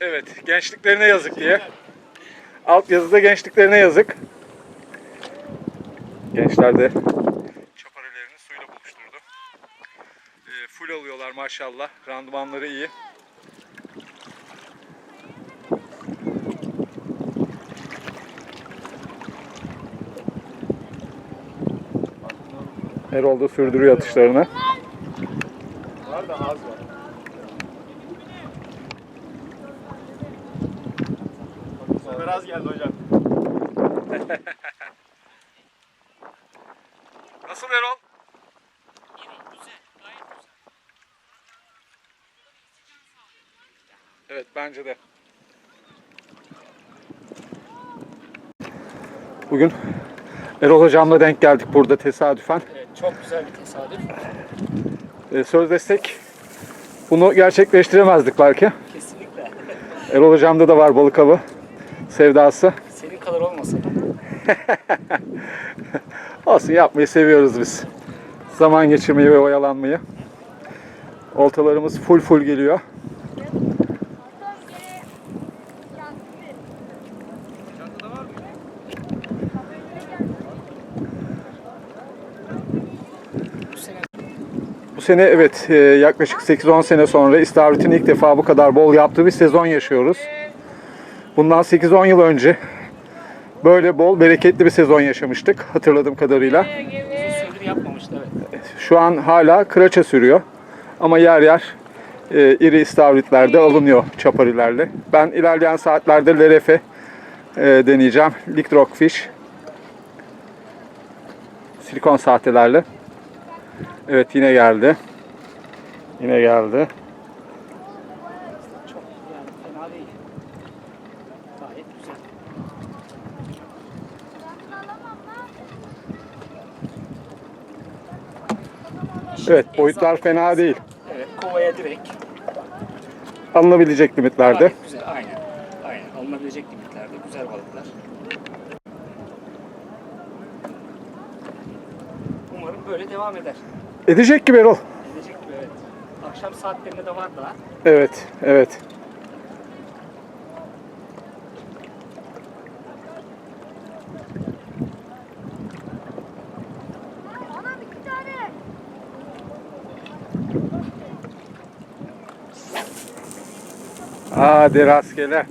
Evet, gençliklerine yazık diye. Alt yazıda gençliklerine yazık. Gençler de çaparelerini suyla buluşturdu. Ee, full alıyorlar maşallah. Randımanları iyi. Erol da sürdürüyor atışlarını. Var da az var. Az geldi hocam. Nasıl Erol? Evet bence de. Bugün Erol hocamla denk geldik burada tesadüfen. Evet, çok güzel bir tesadüf. Ee, sözleşsek bunu gerçekleştiremezdik belki. Kesinlikle. Erol hocamda da var balık avı sevdası. Senin kadar olmasa da. Olsun yapmayı seviyoruz biz. Zaman geçirmeyi ve oyalanmayı. Oltalarımız full full geliyor. Bu sene Bu sene evet e, yaklaşık 8-10 sene sonra İstavrit'in ilk defa bu kadar bol yaptığı bir sezon yaşıyoruz. Bundan 8-10 yıl önce böyle bol bereketli bir sezon yaşamıştık hatırladığım kadarıyla. Şu an hala kıraça sürüyor. Ama yer yer e, iri istavritler de alınıyor çaparilerle. Ben ilerleyen saatlerde lerefe e, deneyeceğim. Lick Rockfish. Silikon sahtelerle. Evet yine geldi. Yine geldi. Çok yani fena değil. Gayet güzel. İşin Evet boyutlar fena değil. Evet kovaya direkt. Alınabilecek limitlerde. Gayet güzel aynen. Aynen alınabilecek limitlerde güzel balıklar. Umarım böyle devam eder. Edecek gibi Erol. Edecek gibi evet. Akşam saatlerinde de var daha. Evet, evet. Hadi rastgele.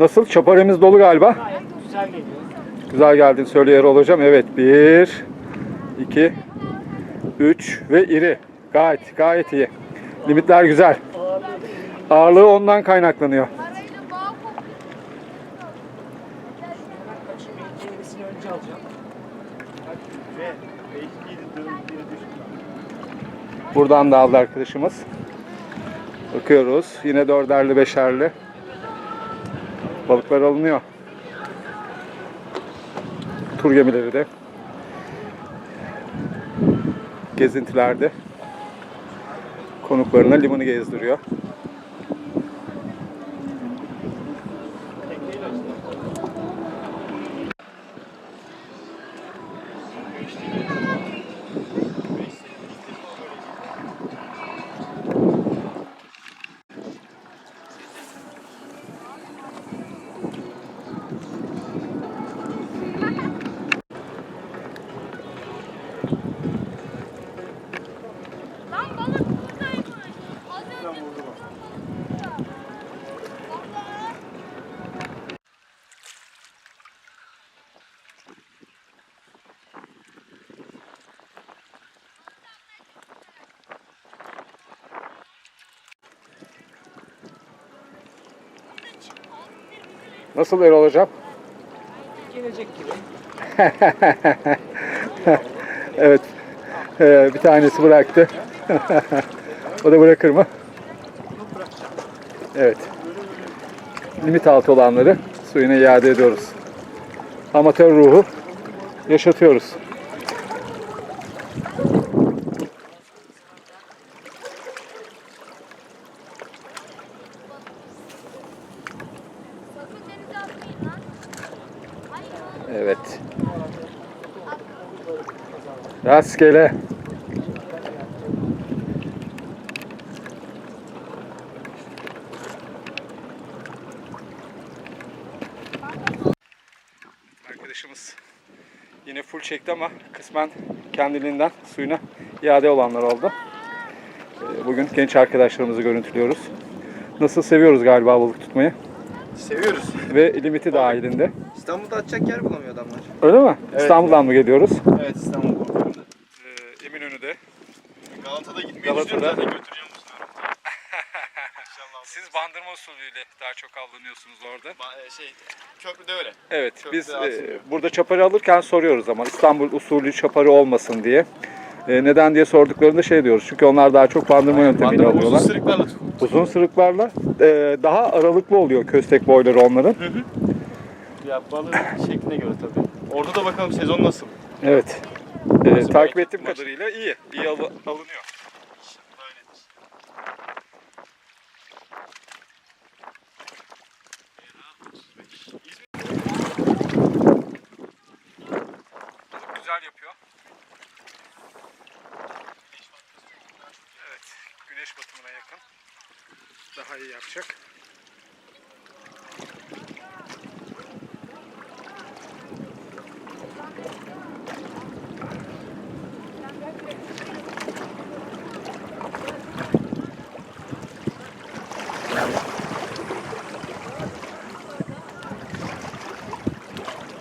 Nasıl? Çaparemiz dolu galiba. Güzel geliyor. Güzel geldin söyle Erol hocam. Evet. Bir, iki, üç ve iri. Gayet, gayet iyi. Limitler güzel. Ağırlığı ondan kaynaklanıyor. Buradan da aldı arkadaşımız. Bakıyoruz. Yine dörderli, beşerli. Balıklar alınıyor. Tur gemileri de. Gezintilerde. Konuklarına limanı gezdiriyor. Nasıl Erol hocam? Gelecek gibi. Evet. Ee, bir tanesi bıraktı. o da bırakır mı? Evet. Limit altı olanları suyuna iade ediyoruz. Amatör ruhu yaşatıyoruz. Rastgele. Arkadaşımız yine full çekti ama kısmen kendiliğinden suyuna iade olanlar oldu. Ee, Bugün genç arkadaşlarımızı görüntülüyoruz. Nasıl seviyoruz galiba balık tutmayı Seviyoruz. ve limiti dahilinde. İstanbul'da atacak yer bulamıyor adamlar. Öyle mi? Evet. İstanbul'dan mı geliyoruz? Evet İstanbul Korkuyor'da. Ee, Eminönü'de. Galata'da gitmeyi Galata'da. düşünüyorum zaten götüreceğim bu sefer. İnşallah. Siz bandırma usulüyle daha çok avlanıyorsunuz orada. Ba- e, şey, köprüde öyle. Evet, Köprüde biz e, burada çaparı alırken soruyoruz ama İstanbul usulü çaparı olmasın diye. E, neden diye sorduklarında şey diyoruz. Çünkü onlar daha çok bandırma yöntemiyle Bandırma uzun alıyorlar. sırıklarla. Uzun sırıklarla e, daha aralıklı oluyor köstek boyları onların. Ya balığın şekline göre tabii. Orada da bakalım sezon nasıl. Evet. E, takip ettiğim kadarıyla iyi. İyi al- alınıyor. Öyledir. Balık güzel yapıyor. Evet, güneş batımına yakın. Daha iyi yapacak.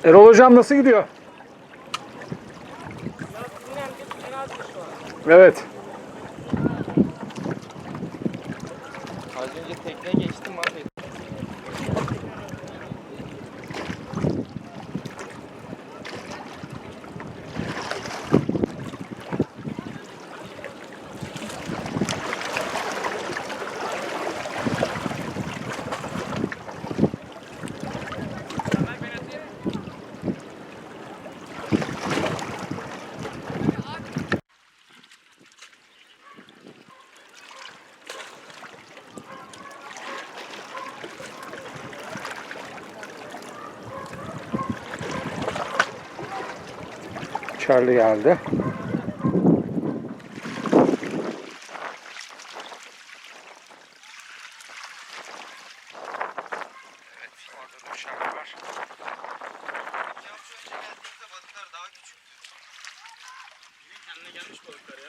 Erol hocam nasıl gidiyor? Evet. Az önce tekneye geçtim abi. Charlie geldi. Evet, orada da Charlie var. balıklar daha küçük. Kendine gelmiş balıklar ya.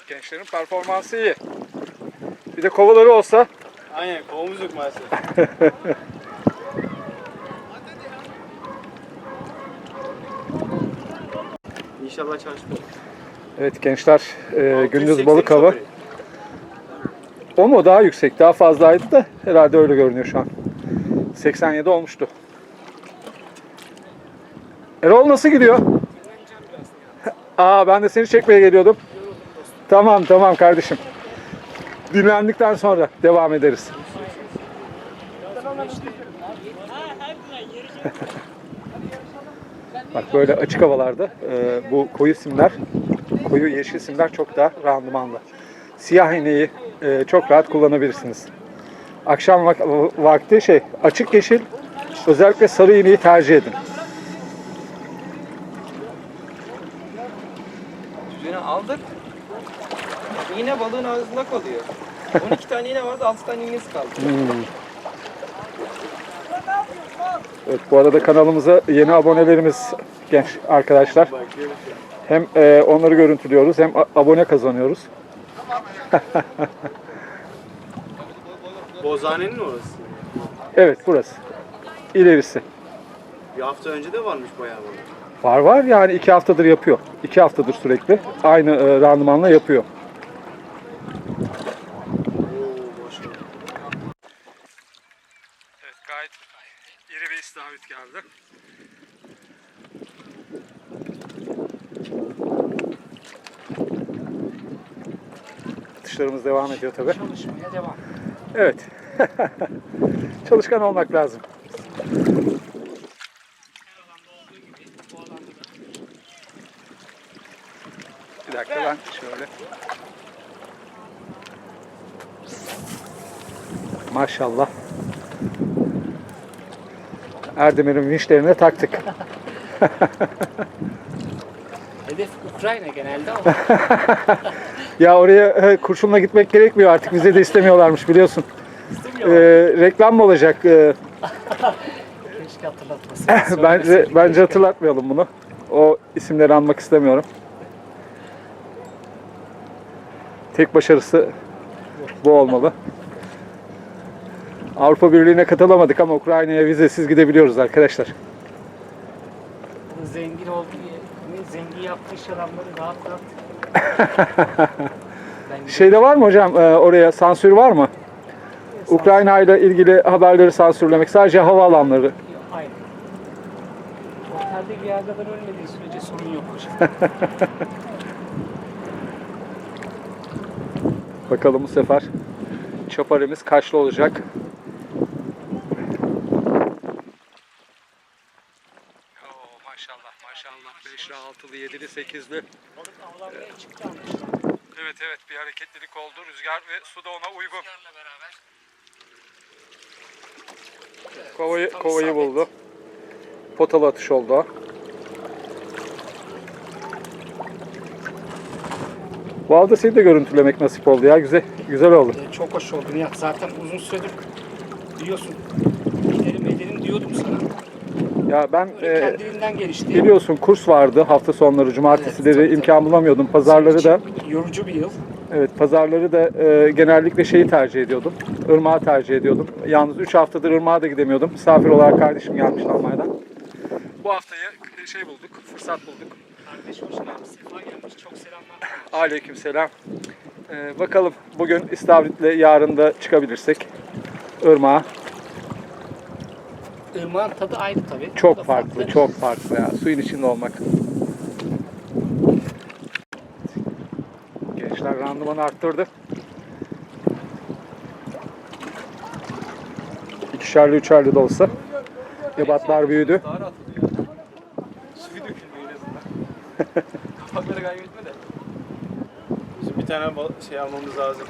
Gençlerin performansı iyi. Bir de kovaları olsa Aynen kovamız yok maalesef. İnşallah çalışmıyor. Evet gençler e, 680 gündüz balık avı. sabri. O mu daha yüksek daha fazlaydı da herhalde öyle görünüyor şu an. 87 olmuştu. Erol nasıl gidiyor? Aa ben de seni çekmeye geliyordum. Tamam tamam kardeşim. Dinlendikten sonra devam ederiz. Bak böyle açık havalarda e, bu koyu simler, koyu yeşil simler çok daha randımanlı. Siyah iğneyi e, çok rahat kullanabilirsiniz. Akşam vak- vakti şey açık yeşil, özellikle sarı iğneyi tercih edin. Tüzüğünü aldık. İğne balığın ağzında kalıyor. 12 tane iğne vardı, 6 tane iğnesi kaldı. Evet, bu arada kanalımıza yeni abonelerimiz genç arkadaşlar. Hem e, onları görüntülüyoruz hem abone kazanıyoruz. Bozhanenin mi orası? Evet burası. İlerisi. Bir hafta önce de varmış bayağı balık. Var var yani iki haftadır yapıyor. İki haftadır sürekli aynı e, randımanla yapıyor. Oo boş ver. Evet gayet iri bir istavrit geldi. Atışlarımız devam ediyor tabi. Çalışmaya devam. Evet. Çalışkan olmak lazım. Bir dakika ben şöyle. Maşallah. Erdemir'in vinçlerine taktık. Hedef Ukrayna genelde ama Ya oraya kurşunla gitmek gerekmiyor artık. Bize de istemiyorlarmış biliyorsun. istemiyorum. E, reklam mı olacak? E, Keşke hatırlatmasın. bence bence hatırlatmayalım bunu. O isimleri anmak istemiyorum. Tek başarısı bu olmalı. Avrupa Birliği'ne katılamadık ama Ukrayna'ya vizesiz gidebiliyoruz arkadaşlar. Zengin oldu diye. Zengin yaptığı iş adamları rahat rahat. Şeyde var mı hocam e, oraya sansür var mı? Ukrayna ile ilgili haberleri sansürlemek sadece havaalanları. Aynen. Otelde bir yerden ölmediği sürece sorun yok hocam. Bakalım bu sefer çaparemiz kaçlı olacak. Oo, maşallah maşallah 5'li 6'lı 7'li 8'li. Balık avlanmaya çıktı ama Evet evet bir hareketlilik oldu. Rüzgar ve su da ona uygun. rüzgarla beraber. Kovayı, Tam kovayı buldu. Potalı atış oldu. Bu avda seni de görüntülemek nasip oldu ya. Güzel güzel oldu. Ee, Çok hoş oldu Nihat. Zaten uzun süredir biliyorsun. Gidelim edelim diyordum sana. Ya ben e, kendiliğinden gelişti. biliyorsun kurs vardı hafta sonları, cumartesileri Evet, tabii, imkan bulamıyordum. Pazarları da Yorucu bir yıl. evet pazarları da e, genellikle şeyi tercih ediyordum. Irmağı tercih ediyordum. Yalnız 3 haftadır Irmağa da gidemiyordum. Misafir olarak kardeşim gelmiş Almanya'dan. Bu haftayı şey bulduk, fırsat bulduk. Kardeş hoş geldin. Sefa gelmiş. Çok selamlar. Aleykümselam. Ee, bakalım bugün İstavrit'le yarın da çıkabilirsek Irmağa. Irmağın tadı ayrı tabii. Çok da farklı, çok farklı ya. Suyun içinde olmak. Gençler randımanı arttırdı. İkişerli üçerli de olsa. Ebatlar büyüdü. Daha rahat oluyor. Suyu dökülmüyor en azından. Kapakları kaybetme de. Bizim bir tane şey almamız lazım.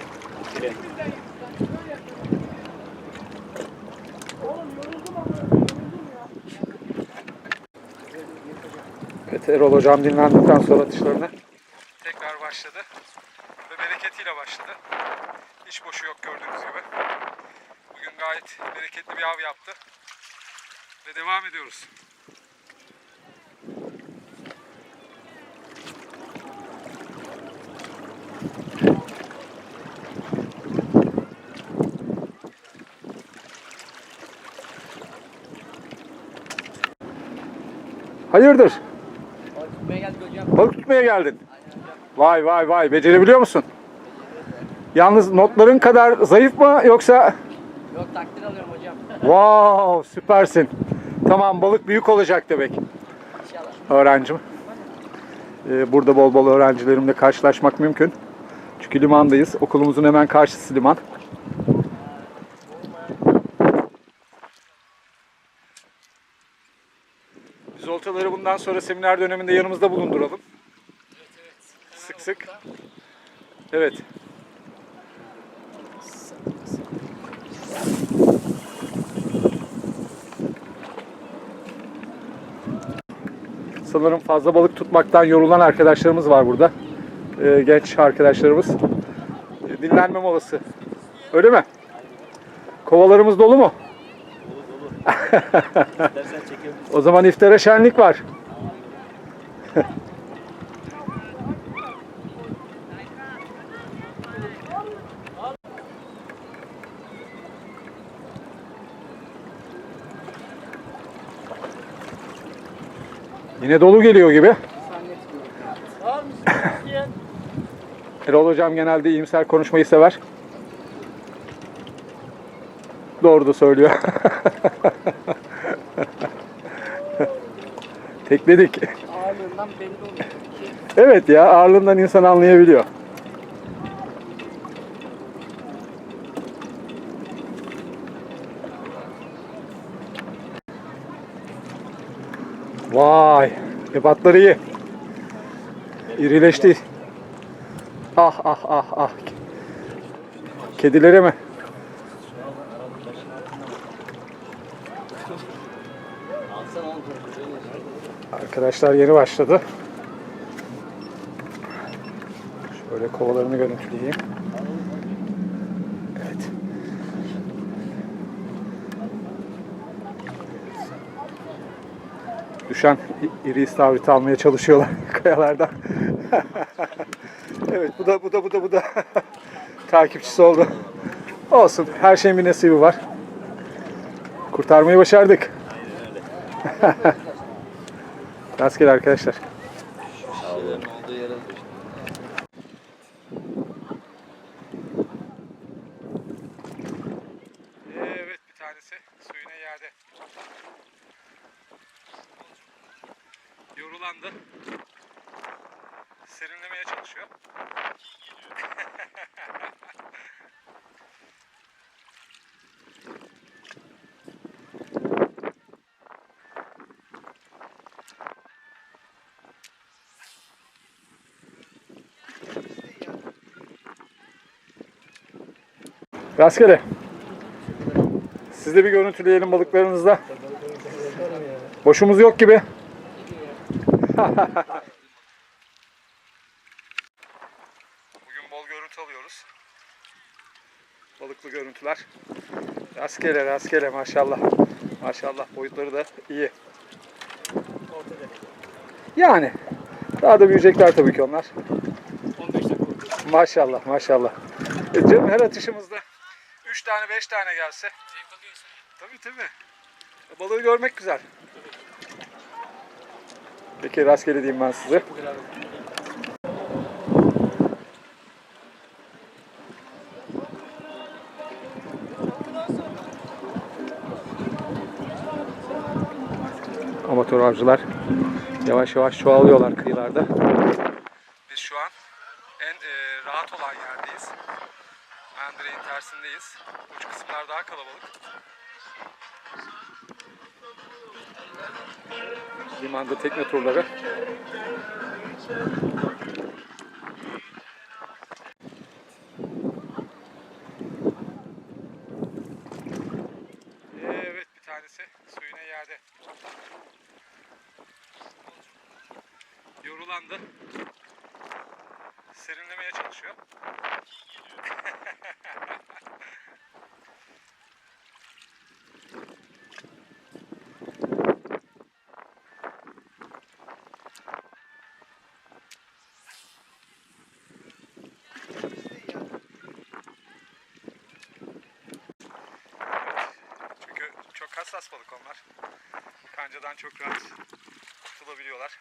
File. Evet, Erol Hocam dinlendikten sonra atışlarına tekrar başladı. Ve bereketiyle başladı. Hiç boşu yok gördüğünüz gibi. Bugün gayet bereketli bir av yaptı. Ve devam ediyoruz. Hayırdır? Balık tutmaya geldin. Vay vay vay becerebiliyor musun? Yalnız notların kadar zayıf mı yoksa? Yok takdir alıyorum hocam. Wow süpersin. Tamam balık büyük olacak demek. İnşallah. Öğrencim. Ee, burada bol bol öğrencilerimle karşılaşmak mümkün. Çünkü limandayız. Okulumuzun hemen karşısı liman. Biz oltaları bundan sonra seminer döneminde yanımızda bulunduralım. Sık sık. Evet. Sanırım fazla balık tutmaktan yorulan arkadaşlarımız var burada. Ee, genç arkadaşlarımız. Dinlenme molası. Öyle mi? Kovalarımız dolu mu? O zaman iftara şenlik var. Yine dolu geliyor gibi. Erol hocam genelde iyimser konuşmayı sever. Doğru da söylüyor. Tekledik. Ağırlığından belli oluyor. Evet ya ağırlığından insan anlayabiliyor. Vay, ebatları iyi. İrileşti. Ah ah ah ah. Kedilere mi? Arkadaşlar yeni başladı. Böyle kovalarını görüntüleyeyim. Evet. Düşen iri istavriti almaya çalışıyorlar kayalardan. evet bu da bu da bu da bu da takipçisi oldu. Olsun her şeyin bir nasibi var. Kurtarmayı başardık. Rastgele arkadaşlar. Evet bir tanesi suyuna yerde. Yorulandı. Serinlemeye çalışıyor. Rastgele. Siz de bir görüntüleyelim balıklarınızda. Boşumuz yok gibi. Bugün bol görüntü alıyoruz. Balıklı görüntüler. Rastgele rastgele maşallah. Maşallah boyutları da iyi. Yani daha da büyüyecekler tabii ki onlar. 15 dakika oldu. Maşallah maşallah. E canım her atışımızda 3 tane 5 tane gelse. Zevk. Tabii tabii. Balığı görmek güzel. Peki rastgele diyeyim ben size. Amatör avcılar yavaş yavaş çoğalıyorlar kıyılarda. Biz şu an en e, rahat olan yerdeyiz. Mendireğin tersindeyiz. Uç kısımlar daha kalabalık. Limanda tekne turları. Evet bir tanesi suyuna yerde. Yorulandı. Serinlemeye çalışıyor. Çünkü çok hassas balık onlar. Kancadan çok rahat tutulabiliyorlar.